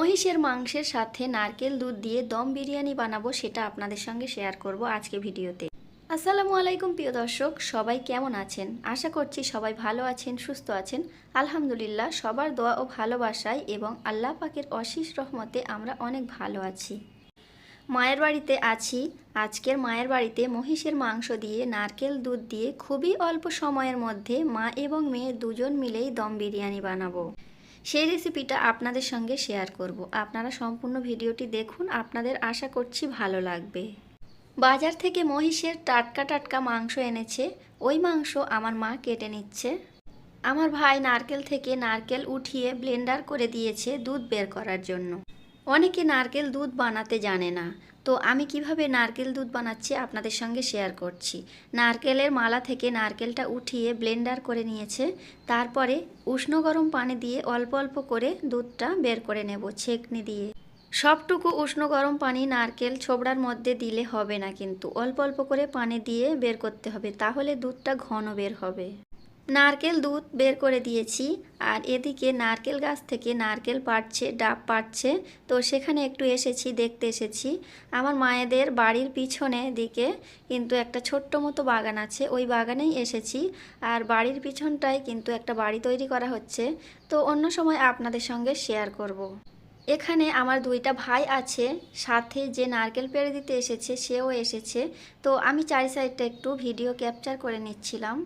মহিষের মাংসের সাথে নারকেল দুধ দিয়ে দম বিরিয়ানি বানাবো সেটা আপনাদের সঙ্গে শেয়ার করব আজকে ভিডিওতে। আসসালামু আলাইকুম প্রিয় দর্শক, সবাই কেমন আছেন? আশা করছি সবাই ভালো আছেন, সুস্থ আছেন। আলহামদুলিল্লাহ, সবার দোয়া ও ভালোবাসায় এবং আল্লাহ পাকের অশিস রহমতে আমরা অনেক ভালো আছি। মায়ের বাড়িতে আছি। আজকের মায়ের বাড়িতে মহিষের মাংস দিয়ে নারকেল দুধ দিয়ে খুবই অল্প সময়ের মধ্যে মা এবং মেয়ে দুজন মিলেই দম বিরিয়ানি বানাবো। সেই রেসিপিটা আপনাদের সঙ্গে শেয়ার করব। আপনারা সম্পূর্ণ ভিডিওটি দেখুন, আপনাদের আশা করছি ভালো লাগবে। বাজার থেকে মহিষের টাটকা টাটকা মাংস এনেছে, ওই মাংস আমার মা কেটে নিচ্ছে। আমার ভাই নারকেল থেকে নারকেল উঠিয়ে ব্লেন্ডার করে দিয়েছে দুধ বের করার জন্য। অনেকে নারকেল দুধ বানাতে জানে না। তো আমি কীভাবে নারকেল দুধ বানাচ্ছি আপনাদের সঙ্গে শেয়ার করছি। নারকেলের মালা থেকে নারকেলটা উঠিয়ে ব্লেন্ডার করে নিয়েছে। তারপরে উষ্ণ গরম পানি দিয়ে অল্প অল্প করে দুধটা বের করে নেব ছেঁকনি দিয়ে। সবটুকু উষ্ণ গরম পানি নারকেল ছোবড়ার মধ্যে দিলে হবে না কিন্তু। অল্প অল্প করে পানি দিয়ে বের করতে হবে, তাহলে দুধটা ঘন বের হবে। নারকেল দুধ বের করে দিয়েছি, আর এদিকে নারকেল গাছ থেকে নারকেল পাড়ছে, ডাব পাড়ছে, তো সেখানে একটু এসেছি, দেখতে এসেছি। আমার মায়েদের বাড়ির পিছনে দিকে কিন্তু একটা ছোট্ট মতো বাগান আছে, ওই বাগানেই এসেছি। আর বাড়ির পিছনটায় কিন্তু একটা বাড়ি তৈরি করা হচ্ছে, তো অন্য সময় আপনাদের সঙ্গে শেয়ার করব। এখানে আমার দুইটা ভাই আছে, সাথে যে নারকেল পেড়ে দিতে এসেছে, সেও এসেছে। তো আমি চারি সাইডটা একটু ভিডিও ক্যাপচার করে নিচ্ছিলাম।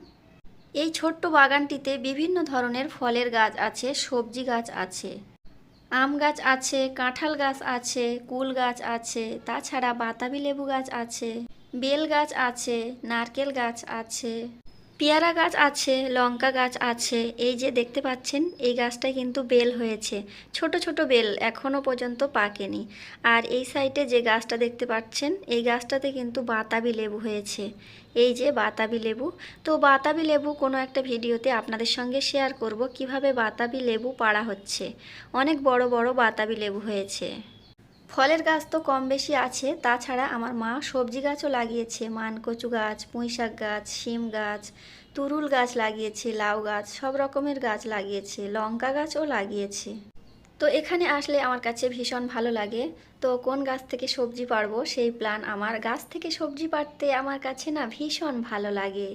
এই ছোট্ট বাগানটিতে বিভিন্ন ধরনের ফলের গাছ আছে, সবজি গাছ আছে। আম গাছ আছে, কাঁঠাল গাছ আছে, কুল গাছ আছে, তাছাড়া বাতাবি লেবু গাছ আছে, বেল গাছ আছে, নারকেল গাছ আছে। পেয়ারা গাছ আছে, লঙ্কা গাছ আছে, এই যে দেখতে পাচ্ছেন, এই গাছটা কিন্তু বেল হয়েছে। ছোট ছোট বেল এখনও পর্যন্ত পাকেনি। আর এই সাইডে যে গাছটা দেখতে পাচ্ছেন, এই গাছটাতে কিন্তু বাতাবি লেবু হয়েছে। এই যে বাতাবি লেবু। তো বাতাবি লেবু কোনো একটা ভিডিওতে আপনাদের সঙ্গে শেয়ার করব, কীভাবে বাতাবি লেবু পাড়া হচ্ছে। অনেক বড় বড় বাতাবি লেবু হয়েছে। ফলের গাছ তো কম বেশি আছে, তাছাড়া আমার মা সবজি গাছও লাগিয়েছে। মানকচু গাছ পুঁই শাক গাছ, শিম গাছ, তুরুল গাছ লাগিয়েছে, লাউ গাছ, সব রকমের গাছ লাগিয়েছে, লঙ্কা গাছও লাগিয়েছে। তো এখানে আসলে আমার কাছে ভীষণ ভালো লাগে। তো কোন গাছ থেকে সবজি পারব, সেই প্ল্যান আমার। গাছ থেকে সবজি পাড়তে আমার কাছে না ভীষণ ভালো লাগে।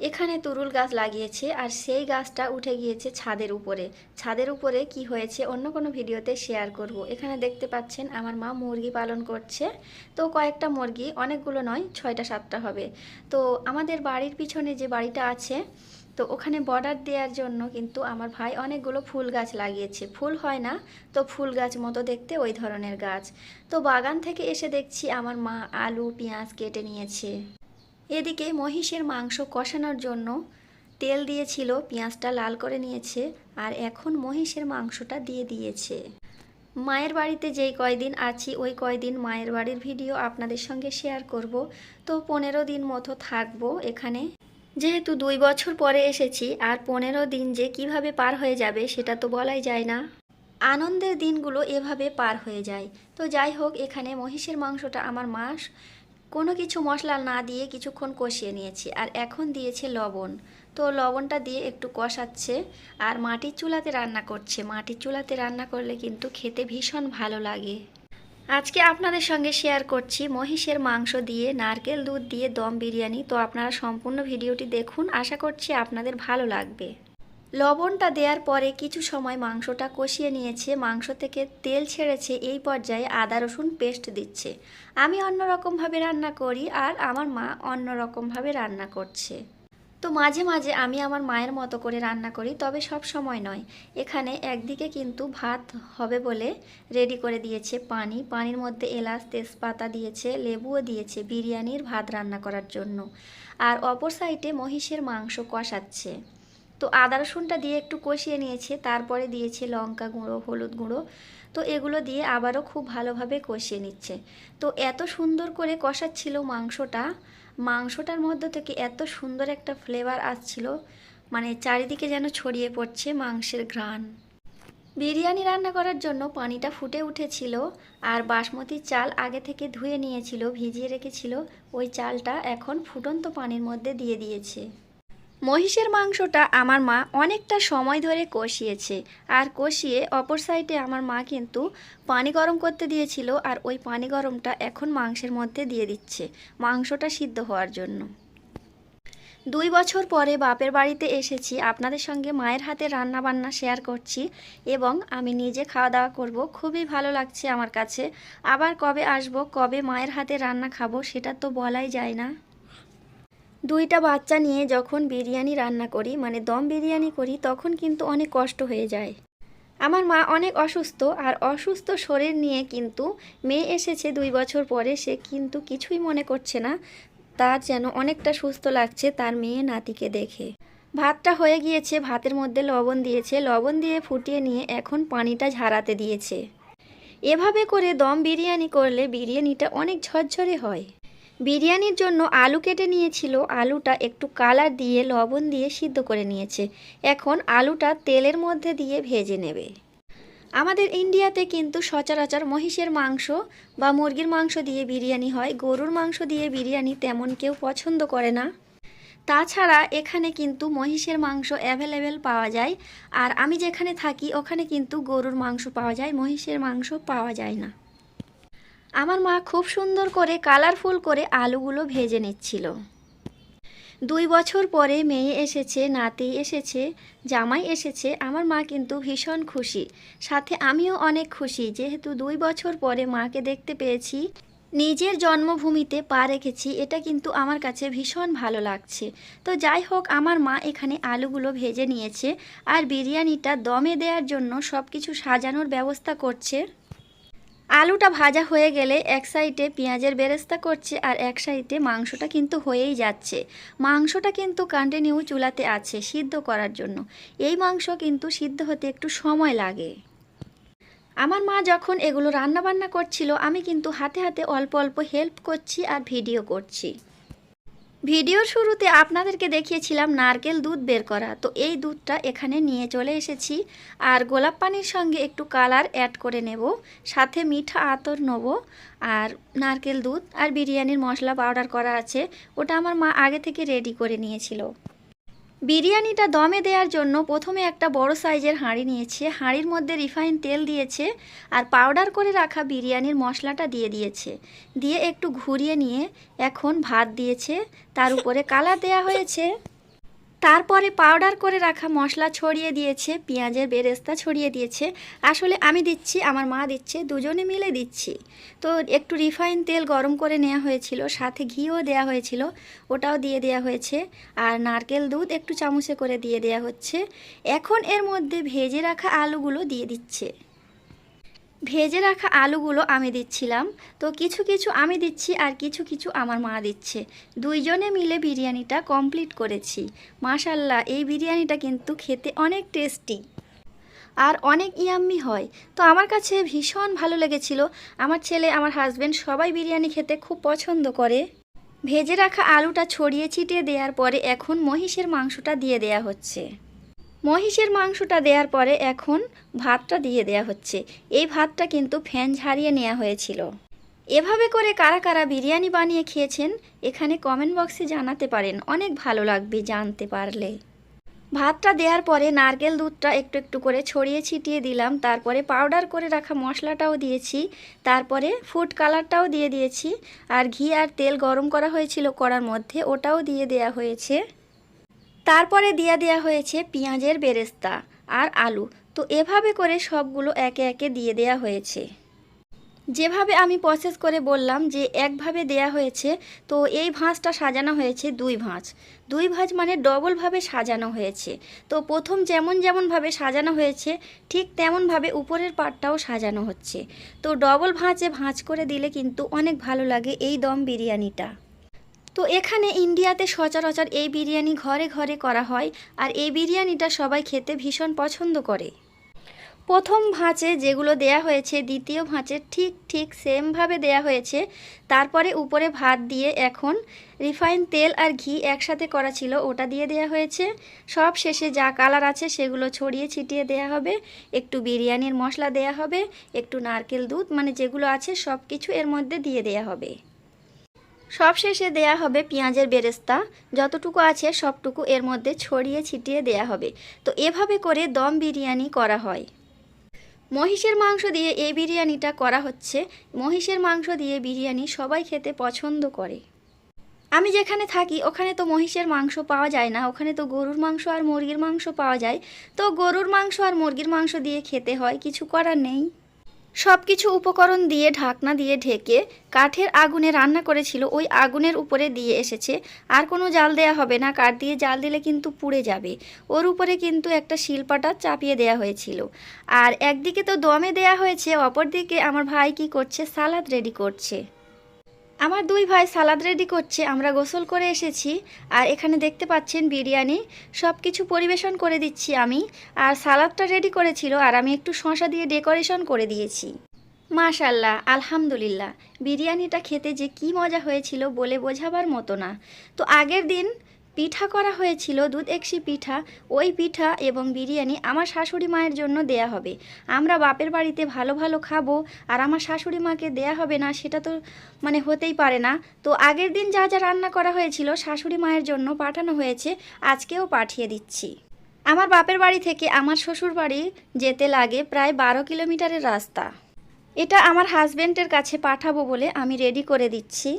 এখানে তুরুল গাছ লাগিয়েছে আর সেই গাছটা উঠে গিয়েছে ছাদের উপরে। ছাদের উপরে কি হয়েছে অন্য কোনো ভিডিওতে শেয়ার করব। এখানে দেখতে পাচ্ছেন আমার মা মুরগি পালন করছে। তো কয়েকটা মুরগি, অনেকগুলো নয়, ছয়টা, সাতটা হবে। তো আমাদের বাড়ির পিছনে যে বাড়িটা আছে, তো ওখানে বর্ডার দেওয়ার জন্য কিন্তু আমার ভাই অনেকগুলো ফুল গাছ লাগিয়েছে। ফুল হয় না, তো ফুল গাছ মতো দেখতে ওই ধরনের গাছ। তো বাগান থেকে এসে দেখছি আমার মা আলু, পেঁয়াজ কেটে নিয়েছে। এদিকে মহিষের মাংস কষানোর জন্য তেল দিয়েছিল, পেঁয়াজটা লাল করে নিয়েছে আর এখন মহিষের মাংসটা দিয়ে দিয়েছে। মায়ের বাড়িতে যেই কয়দিন আছি, ওই কয়দিন মায়ের বাড়ির ভিডিও আপনাদের সঙ্গে শেয়ার করব। তো পনেরো দিন মতো থাকব এখানে। যেহেতু দুই বছর পরে এসেছি, আর পনেরো দিন যে কীভাবে পার হয়ে যাবে সেটা তো বলাই যায় না। আনন্দের দিনগুলো এভাবে পার হয়ে যায়। তো যাই হোক, এখানে মহিষের মাংসটা আমার মাস কোনো কিছু মশলা না দিয়ে কিছুক্ষণ কষিয়ে নিয়েছি, আর এখন দিয়েছে লবণ। তো লবণটা দিয়ে একটু কষাচ্ছে, আর মাটির চুলাতে রান্না করছে। মাটির চুলাতে রান্না করলে কিন্তু খেতে ভীষণ ভালো লাগে। আজকে আপনাদের সঙ্গে শেয়ার করছি মহিষের মাংস দিয়ে নারকেল দুধ দিয়ে দম বিরিয়ানি। তো আপনারা সম্পূর্ণ ভিডিওটি দেখুন। আশা করছি আপনাদের ভালো লাগবে। লবণটা দেওয়ার পরে কিছু সময় মাংসটা কষিয়ে নিয়েছে, মাংস থেকে তেল ছেড়েছে, এই পর্যায়ে আদা, রসুন পেস্ট দিচ্ছে। আমি অন্যরকমভাবে রান্না করি আর আমার মা অন্যরকমভাবে রান্না করছে। তো মাঝে মাঝে আমি আমার মায়ের মতো করে রান্না করি, তবে সব সময় নয়। এখানে একদিকে কিন্তু ভাত হবে বলে রেডি করে দিয়েছে পানি। পানির মধ্যে এলাচ, তেজপাতা দিয়েছে, লেবুও দিয়েছে বিরিয়ানির ভাত রান্না করার জন্য। আর অপর সাইডে মহিষের মাংস কষাচ্ছে। তো আদা রসুনটা দিয়ে একটু কষিয়ে নিয়েছে, তারপরে দিয়েছে লঙ্কা গুঁড়ো, হলুদ গুঁড়ো। তো এগুলো দিয়ে আবারও খুব ভালোভাবে কষিয়ে নিচ্ছে। তো এত সুন্দর করে কষাচ্ছিল মাংসটা, মাংসটার মধ্যে থেকে এত সুন্দর একটা ফ্লেভার আসছিল মানে চারিদিকে যেন ছড়িয়ে পড়ছে মাংসের ঘ্রাণ। বিরিয়ানি রান্না করার জন্য পানিটা ফুটে উঠেছিল আর বাসমতি চাল আগে থেকে ধুয়ে নিয়েছিল, ভিজিয়ে রেখেছিল। ওই চালটা এখন ফুটন্ত পানির মধ্যে দিয়ে দিয়েছে। মহিষের মাংসটা আমার মা অনেকটা সময় ধরে কষিয়েছে। আর কষিয়ে অপর সাইডে আমার মা কিন্তু পানি গরম করতে দিয়েছিল আর ওই পানি গরমটা এখন মাংসের মধ্যে দিয়ে দিচ্ছে। মাংসটা সিদ্ধ হওয়ার জন্য। দুই বছর পরে বাপের বাড়িতে এসেছি। আপনাদের সঙ্গে মায়ের হাতে রান্না বান্না শেয়ার করছি এবং আমি নিজে খাওয়া দাওয়া করব। খুবই ভালো লাগছে আমার কাছে। আবার কবে আসব, কবে মায়ের হাতে রান্না খাব সেটা তো বলাই যায় না। দুইটা বাচ্চা নিয়ে যখন বিরিয়ানি রান্না করি মানে দম বিরিয়ানি করি, তখন কিন্তু অনেক কষ্ট হয়ে যায়। আমার মা অনেক অসুস্থ আর অসুস্থ শরীর নিয়ে কিন্তু মেয়ে এসেছে দুই বছর পরে, সে কিন্তু কিছুই মনে করছে না। তার যেন অনেকটা সুস্থ লাগছে তার মেয়ে নাতিকে দেখে। ভাতটা হয়ে গিয়েছে, ভাতের মধ্যে লবণ দিয়েছে, লবণ দিয়ে ফুটিয়ে নিয়ে এখন পানিটা ঝাড়াতে দিয়েছে। এভাবে করে দম বিরিয়ানি করলে বিরিয়ানিটা অনেক ঝরঝরে হয়। বিরিয়ানির জন্য আলু কেটে নিয়েছিল। আলুটা একটু কালার দিয়ে লবণ দিয়ে সিদ্ধ করে নিয়েছে। এখন আলুটা তেলের মধ্যে দিয়ে ভেজে নেবে। আমাদের ইন্ডিয়াতে কিন্তু সচরাচর মহিষের মাংস বা মুরগির মাংস দিয়ে বিরিয়ানি হয়। গরুর মাংস দিয়ে বিরিয়ানি তেমন কেউ পছন্দ করে না। তাছাড়া এখানে কিন্তু মহিষের মাংস অ্যাভেলেবেল পাওয়া যায়। আর আমি যেখানে থাকি, ওখানে কিন্তু গরুর মাংস পাওয়া যায়, মহিষের মাংস পাওয়া যায় না। আমার মা খুব সুন্দর করে কালারফুল করে আলুগুলো ভেজে নিচ্ছিল। দুই বছর পরে মেয়ে এসেছে, নাতি এসেছে, জামাই এসেছে, আমার মা কিন্তু ভীষণ খুশি। সাথে আমিও অনেক খুশি, যেহেতু দুই বছর পরে মাকে দেখতে পেয়েছি, নিজের জন্মভূমিতে পা রেখেছি, এটা কিন্তু আমার কাছে ভীষণ ভালো লাগছে। তো যাই হোক, আমার মা এখানে আলুগুলো ভেজে নিয়েছে আর বিরিয়ানিটা দমে দেওয়ার জন্য সব কিছু সাজানোর ব্যবস্থা করছে। আলুটা ভাজা হয়ে গেলে এক সাইডে পেঁয়াজের বেরেস্তা করছে আর এক সাইডে মাংসটা কিন্তু হয়েই যাচ্ছে। মাংসটা কিন্তু কন্টিনিউ চুলাতে আছে সিদ্ধ করার জন্য। এই মাংস কিন্তু সিদ্ধ হতে একটু সময় লাগে। আমার মা যখন এগুলো রান্না বান্না করছিল, আমি কিন্তু হাতে হাতে অল্প অল্প হেল্প করছি আর ভিডিও করছি। ভিডিওর শুরুতে আপনাদেরকে দেখিয়েছিলাম নারকেল দুধ বের করা। তো এই দুধটা এখানে নিয়ে চলে এসেছি। আর গোলাপ পানির সঙ্গে একটু কালার অ্যাড করে নেব। সাথে মিঠা আতর নেব। আর নারকেল দুধ আর বিরিয়ানির মশলা পাউডার করা আছে। ওটা আমার মা আগে থেকে রেডি করে নিয়েছিল। বিরিয়ানিটা দমে দেওয়ার জন্য প্রথমে একটা বড় সাইজের হাঁড়ি নিয়েছে। হাঁড়ির মধ্যে রিফাইন তেল দিয়েছে আর পাউডার করে রাখা বিরিয়ানির মশলাটা দিয়ে দিয়েছে। দিয়ে একটু ঘুরিয়ে নিয়ে এখন ভাত দিয়েছে। তার উপরে কালার দেয়া হয়েছে। তারপরে পাউডার করে রাখা মশলা ছড়িয়ে দিয়েছে, পেঁয়াজের বেরেস্তা ছড়িয়ে দিয়েছে। আসলে আমি দিচ্ছি, আমার মা দিচ্ছে, দুজনে মিলে দিচ্ছি। তো একটু রিফাইন তেল গরম করে নেওয়া হয়েছিল, সাথে ঘিও দেওয়া হয়েছিল, ওটাও দিয়ে দেওয়া হয়েছে। আর নারকেল দুধ একটু চামচে করে দিয়ে দেওয়া হচ্ছে। এখন এর মধ্যে ভেজে রাখা আলুগুলো দিয়ে দিচ্ছে। ভেজে রাখা আলুগুলো আমি দিচ্ছিলাম। তো কিছু কিছু আমি দিচ্ছি আর কিছু কিছু আমার মা দিচ্ছে। দুইজনে মিলে বিরিয়ানিটা কমপ্লিট করেছি। মাশাল্লাহ এই বিরিয়ানিটা কিন্তু খেতে অনেক টেস্টি আর অনেক ইয়াম্মি হয়। তো আমার কাছে ভীষণ ভালো লেগেছিল। আমার ছেলে, আমার হাজব্যান্ড সবাই বিরিয়ানি খেতে খুব পছন্দ করে। ভেজে রাখা আলুটা ছড়িয়ে ছিটিয়ে দেওয়ার পরে এখন মহিষের মাংসটা দিয়ে দেয়া হচ্ছে। মহিষের মাংসটা দেওয়ার পরে এখন ভাতটা দিয়ে দেয়া হচ্ছে। এই ভাতটা কিন্তু ফ্যান ঝাড়িয়ে নেওয়া হয়েছিল। এভাবে করে কারা কারা বিরিয়ানি বানিয়ে খেয়েছেন, এখানে কমেন্ট বক্সে জানাতে পারেন। অনেক ভালো লাগবে জানতে পারলে। ভাতটা দেওয়ার পরে নারকেল দুধটা একটু একটু করে ছড়িয়ে ছিটিয়ে দিলাম। তারপরে পাউডার করে রাখা মশলাটাও দিয়েছি। তারপরে ফুড কালারটাও দিয়ে দিয়েছি। আর ঘি আর তেল গরম করা হয়েছিল করার মধ্যে, ওটাও দিয়ে দেয়া হয়েছে। তারপরে দিয়া দেয়া হয়েছে পেঁয়াজের বেরেস্তা আর আলু। তো এভাবে করে সবগুলো একে একে দিয়ে দেয়া হয়েছে। যেভাবে আমি প্রসেস করে বললাম যে একভাবে দেয়া হয়েছে, তো এই ভাঁজটা সাজানো হয়েছে দুই ভাঁজ। দুই ভাঁজ মানে ডবলভাবে সাজানো হয়েছে। তো প্রথম যেমন যেমনভাবে সাজানো হয়েছে, ঠিক তেমনভাবে উপরের পাটটাও সাজানো হচ্ছে। তো ডবল ভাঁজে ভাঁজ করে দিলে কিন্তু অনেক ভালো লাগে এই দম বিরিয়ানিটা। তো এখানে ইন্ডিয়াতে সচরাচর এই বিরিয়ানি ঘরে ঘরে করা হয় আর এই বিরিয়ানিটা সবাই খেতে ভীষণ পছন্দ করে। প্রথম ভাঁচে যেগুলো দেয়া হয়েছে, দ্বিতীয় ভাঁচে ঠিক ঠিক সেমভাবে দেয়া হয়েছে। তারপরে উপরে ভাত দিয়ে এখন রিফাইন তেল আর ঘি একসাথে করা ছিল, ওটা দিয়ে দেয়া হয়েছে। সব শেষে যা কালার আছে সেগুলো ছড়িয়ে ছিটিয়ে দেয়া হবে। একটু বিরিয়ানির মশলা দেয়া হবে, একটু নারকেল দুধ মানে যেগুলো আছে সব কিছু এর মধ্যে দিয়ে দেয়া হবে। সব শেষে দেয়া হবে পেঁয়াজের বেরেস্তা। যতটুকু আছে সবটুকু এর মধ্যে ছড়িয়ে ছিটিয়ে দেয়া হবে। তো এভাবে করে দম বিরিয়ানি করা হয়। মহিষের মাংস দিয়ে এই বিরিয়ানিটা করা হচ্ছে। মহিষের মাংস দিয়ে বিরিয়ানি সবাই খেতে পছন্দ করে। আমি যেখানে থাকি, ওখানে তো মহিষের মাংস পাওয়া যায় না। ওখানে তো গরুর মাংস আর মুরগির মাংস পাওয়া যায়। তো গরুর মাংস আর মুরগির মাংস দিয়ে খেতে হয়, কিছু করার নেই। সব কিছু উপকরণ দিয়ে ঢাকনা দিয়ে ঢেকে কাঠের আগুনে রান্না করেছিল। ওই আগুনের উপরে দিয়ে এসেছে। আর কোনো জাল দেয়া হবে না। কাঠ দিয়ে জাল দিলে কিন্তু পুড়ে যাবে। ওর উপরে কিন্তু একটা শিল্পাটা চাপিয়ে দেয়া হয়েছিল। আর একদিকে তো দমে দেয়া হয়েছে, অপরদিকে আমার ভাই কি করছে? সালাদ রেডি করছে। আমার দুই ভাই সালাদ রেডি করছে, আমরা গোসল করে এসেছি, আর এখানে দেখতে পাচ্ছেন বিরিয়ানি সব কিছু পরিবেশন করে দিচ্ছি আমি, আর সালাদটা রেডি করেছিল, আর আমি একটু শশা দিয়ে ডেকোরেশন করে দিয়েছি। মাশাল্লাহ, আলহামদুলিল্লাহ, বিরিয়ানিটা খেতে যে কি মজা হয়েছিল বলে বোঝাবার মতো না। তো আগের দিন পিঠা করা হয়েছিল দুধ একশি পিঠা, ওই পিঠা এবং বিরিয়ানি আমার শাশুড়ি মায়ের জন্য দেয়া হবে। আমরা বাপের বাড়িতে ভালো ভালো খাব আর আমার শাশুড়ি মাকে দেয়া হবে না সেটা তো মানে হতেই পারে না। তো আগের দিন যা যা রান্না করা হয়েছিল শাশুড়ি মায়ের জন্য পাঠানো হয়েছে, আজকেও পাঠিয়ে দিচ্ছি। আমার বাপের বাড়ি থেকে আমার শ্বশুর বাড়ি যেতে লাগে প্রায় বারো কিলোমিটারের রাস্তা। এটা আমার হাজবেন্ডের কাছে পাঠাবো বলে আমি রেডি করে দিচ্ছি।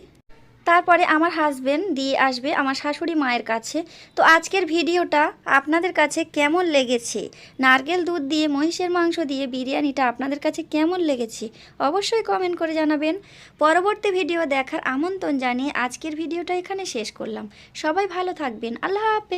তারপরে আমার হাজবেন্ড দিয়ে আসবে আমার শাশুড়ি মায়ের কাছে। তো আজকের ভিডিওটা আপনাদের কাছে কেমন লেগেছে? নারকেল দুধ দিয়ে, মহিষের মাংস দিয়ে বিরিয়ানিটা আপনাদের কাছে কেমন লেগেছে? অবশ্যই কমেন্ট করে জানাবেন। পরবর্তী ভিডিও দেখার আমন্ত্রণ জানিয়ে আজকের ভিডিওটা এখানে শেষ করলাম। সবাই ভালো থাকবেন। আল্লাহ হাফেজ।